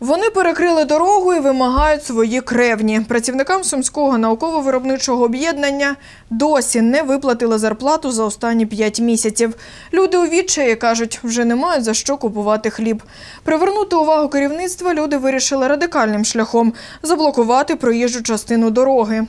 Вони перекрили дорогу і вимагають свої кревні. Працівникам Сумського науково-виробничого об'єднання досі не виплатили зарплату за останні п'ять місяців. Люди у відчаї кажуть, вже не мають за що купувати хліб. Привернути увагу керівництва люди вирішили радикальним шляхом заблокувати проїжджу частину дороги.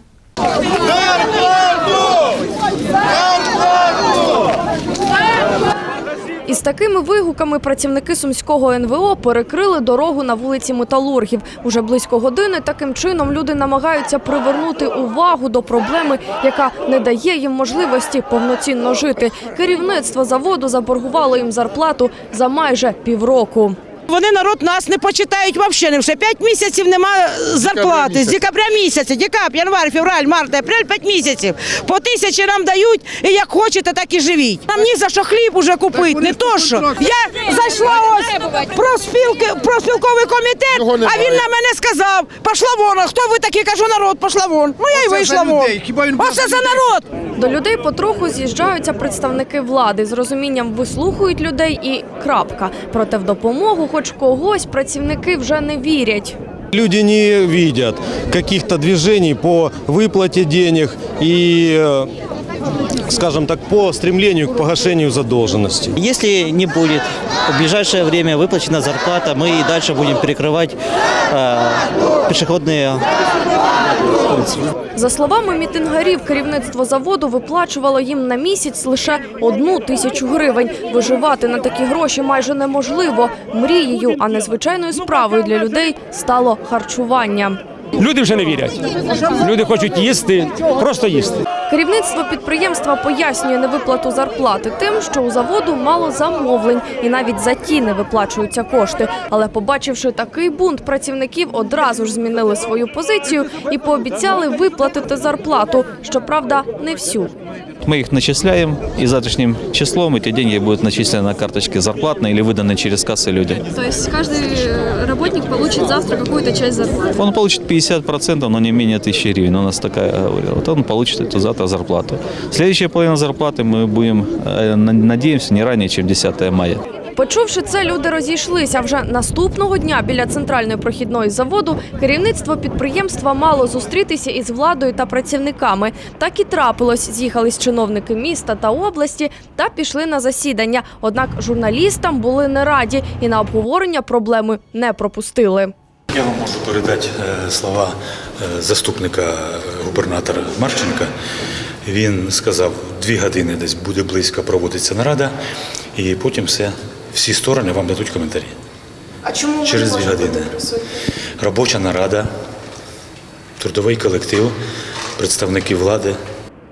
Із такими вигуками працівники сумського НВО перекрили дорогу на вулиці Металургів. Уже близько години таким чином люди намагаються привернути увагу до проблеми, яка не дає їм можливості повноцінно жити. Керівництво заводу заборгувало їм зарплату за майже півроку. Вони народ нас не почитають взагалі. Вже 5 місяців немає зарплати. З декабря місяця, декабрь, январь, февраль, март, апрель, 5 місяців. По тисячі нам дають, і як хочете, так і живіть. Нам ні за що хліб уже купити, не то що. Я зайшла ось про спілки, про спілковий комітет, а він на мене сказав, пошла вон, а хто ви такі? Кажу, народ, пошла вон. Ну я й вийшла вон. Оце за народ. До людей потроху з'їжджаються представники влади з розумінням вислухають людей і крапка. Проте в допомогу, хоч когось, працівники вже не вірять. Люди не видят каких-то движений по выплате денег и, э, скажем так, по стремлению к погашению задолженности. Если не будет в ближайшее время выплачена зарплата, мы и дальше будем перекрывать э, пешеходные улицы. за словами мітингарів, керівництво заводу виплачувало їм на місяць лише одну тисячу гривень. Виживати на такі гроші майже неможливо. Мрією, а не звичайною справою для людей стало харчування. Люди вже не вірять. Люди хочуть їсти, просто їсти. Керівництво підприємства пояснює невиплату зарплати тим, що у заводу мало замовлень і навіть за ті не виплачуються кошти. Але побачивши такий бунт, працівників одразу ж змінили свою позицію і пообіцяли виплатити зарплату. Щоправда, не всю. Мы их начисляем, и завтрашним числом эти деньги будут начислены на карточке зарплатной или выданы через кассы люди. То есть каждый э, работник получит завтра какую-то часть зарплаты. Он получит 50%, но не менее 1000 гривен. У нас такая говорила. Вот он получит эту завтра зарплату. Следующая половина зарплаты мы будем, э, на- надеемся, не ранее, чем 10 мая. Почувши це, люди розійшлися. Вже наступного дня біля центральної прохідної заводу керівництво підприємства мало зустрітися із владою та працівниками. Так і трапилось. З'їхались чиновники міста та області та пішли на засідання. Однак журналістам були не раді і на обговорення проблеми не пропустили. Я вам можу передати е, слова е, заступника е, губернатора Марченка. Він сказав, дві години десь буде близько проводиться нарада, і потім все, всі сторони вам дадуть коментарі. А чому Через дві години. Робоча нарада, трудовий колектив, представники влади.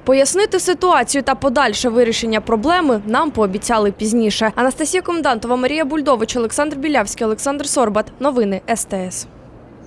Пояснити ситуацію та подальше вирішення проблеми нам пообіцяли пізніше. Анастасія Комендантова, Марія Бульдович, Олександр Білявський, Олександр Сорбат. Новини СТС.